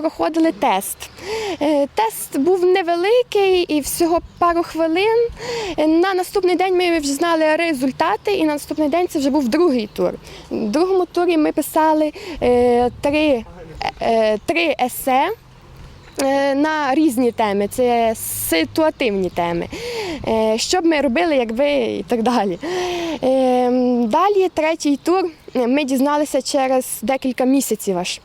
проходили тест. Е, Тест був невеликий і всього пару хвилин. Е, На наступний день ми вже знали результати, і на наступний день це вже був другий тур. В другому турі ми писали е, три, три есе. На різні теми, це ситуативні теми. Що б ми робили, якби і так далі. Далі третій тур ми дізналися через декілька місяців аж,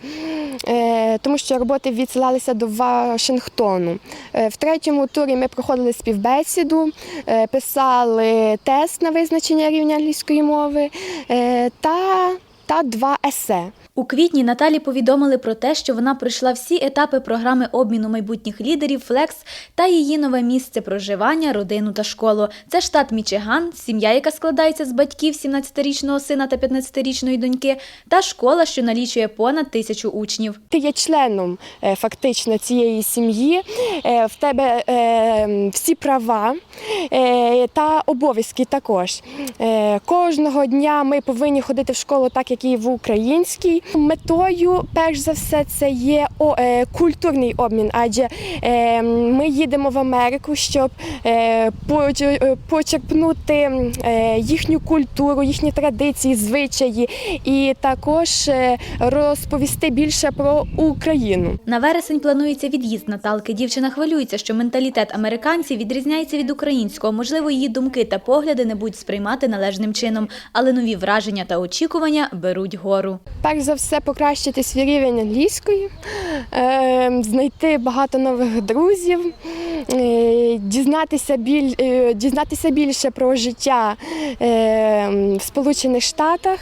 тому що роботи відсилалися до Вашингтону. Е, В третьому турі ми проходили співбесіду, е, писали тест на визначення рівня англійської мови е, та, та два есе. У квітні Наталі повідомили про те, що вона пройшла всі етапи програми обміну майбутніх лідерів Флекс та її нове місце проживання, родину та школу. Це штат Мічиган, сім'я, яка складається з батьків 17-річного сина та 15-річної доньки, та школа, що налічує понад тисячу учнів. Ти є членом е, фактично цієї сім'ї, е, в тебе е, всі права та обов'язки також. Кожного дня ми повинні ходити в школу так, як і в українській. Метою, перш за все, це є е, культурний обмін, адже е, ми їдемо в Америку, щоб е, почерпнути їхню культуру, їхні традиції, звичаї і також розповісти більше про Україну. На вересень планується від'їзд Наталки. Дівчина хвилюється, що менталітет американців відрізняється від українського. Можливо, її думки та погляди не будуть сприймати належним чином, але нові враження та очікування беруть гору. Перш за все, покращити свій рівень англійської, е, знайти багато нових друзів, е, дізнатися, біль, е, дізнатися більше про життя е, в Сполучених Штатах,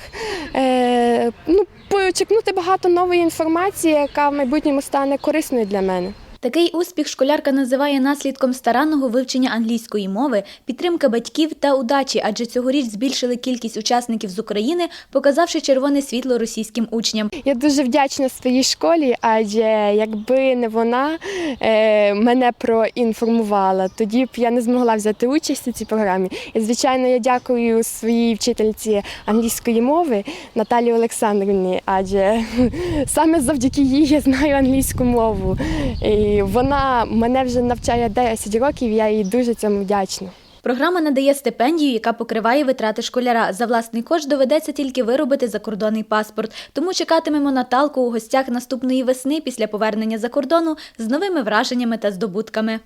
е, ну, почерпнути багато нової інформації, яка в майбутньому стане корисною для мене. Такий успіх школярка називає наслідком старанного вивчення англійської мови, підтримки батьків та удачі, адже цьогоріч збільшили кількість учасників з України, показавши червоне світло російським учням. Я дуже вдячна своїй школі, адже якби не вона е, мене проінформувала, тоді б я не змогла взяти участь у цій програмі. І, звичайно, я дякую своїй вчительці англійської мови Наталії Олександрівні, адже саме завдяки їй я знаю англійську мову. Вона мене вже навчає 10 років, я їй дуже цьому вдячна. Програма надає стипендію, яка покриває витрати школяра. За власний кошт доведеться тільки виробити закордонний паспорт. Тому чекатимемо Наталку у гостях наступної весни після повернення за кордону з новими враженнями та здобутками.